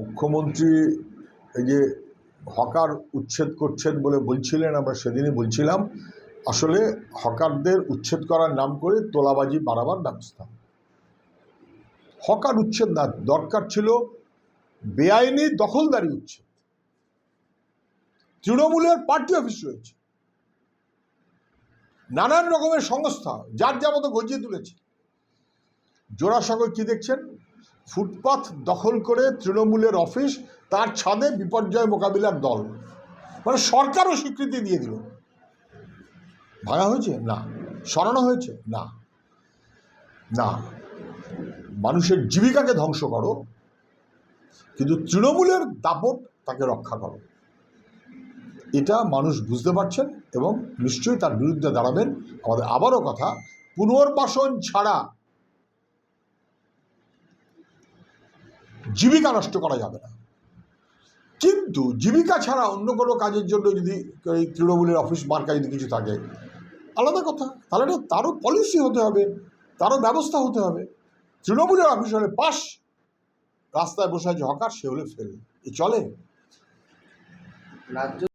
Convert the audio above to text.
মুখ্যমন্ত্রী এই যে হকার উচ্ছেদ করছেন বলে বলছিলেন, আমরা সেদিনই বলছিলাম, আসলে হকারদের উচ্ছেদ করার নাম করে তোলাবাজি বাড়াবার ব্যবস্থা। হকার উচ্ছেদ না, দরকার ছিল বেআইনি দখলদারি উচ্ছেদ। তৃণমূলের পার্টি অফিস রয়েছে। নানান রকমের সংস্থা, যার যা মতো গজিয়ে তুলেছে। জোড়াসাগর কি দেখছেন? ফুটপাথ দখল করে তৃণমূলের অফিস, তার ছাদে বিপর্যয় মোকাবিলার দল। মানে সরকারও স্বীকৃতি দিয়ে দিল। ভাঙা হয়েছে? না। সরানো হয়েছে? না। না। মানুষের জীবিকাকে ধ্বংস করো, কিন্তু তৃণমূলের দাপট তাকে রক্ষা করো। এটা মানুষ বুঝতে পারছেন এবং নিশ্চয়ই তার বিরুদ্ধে দাঁড়াবেন। আমাদের আবারও কথা, পুনর্বাসন ছাড়া জীবিকা নষ্ট করা যাবে না। কিন্তু জীবিকা ছাড়া অন্য কোনো কাজের জন্য যদি এই তৃণমূলের অফিস মার্কা যদি কিছু থাকে, আলাদা কথা। তাহলে তারও পলিসি হতে হবে, তারও ব্যবস্থা হতে হবে। তৃণমূলের অফিস হলে পাশ রাস্তায় বসে আছে হকার, সে হলে ফেল। এ চলে। রাজ্য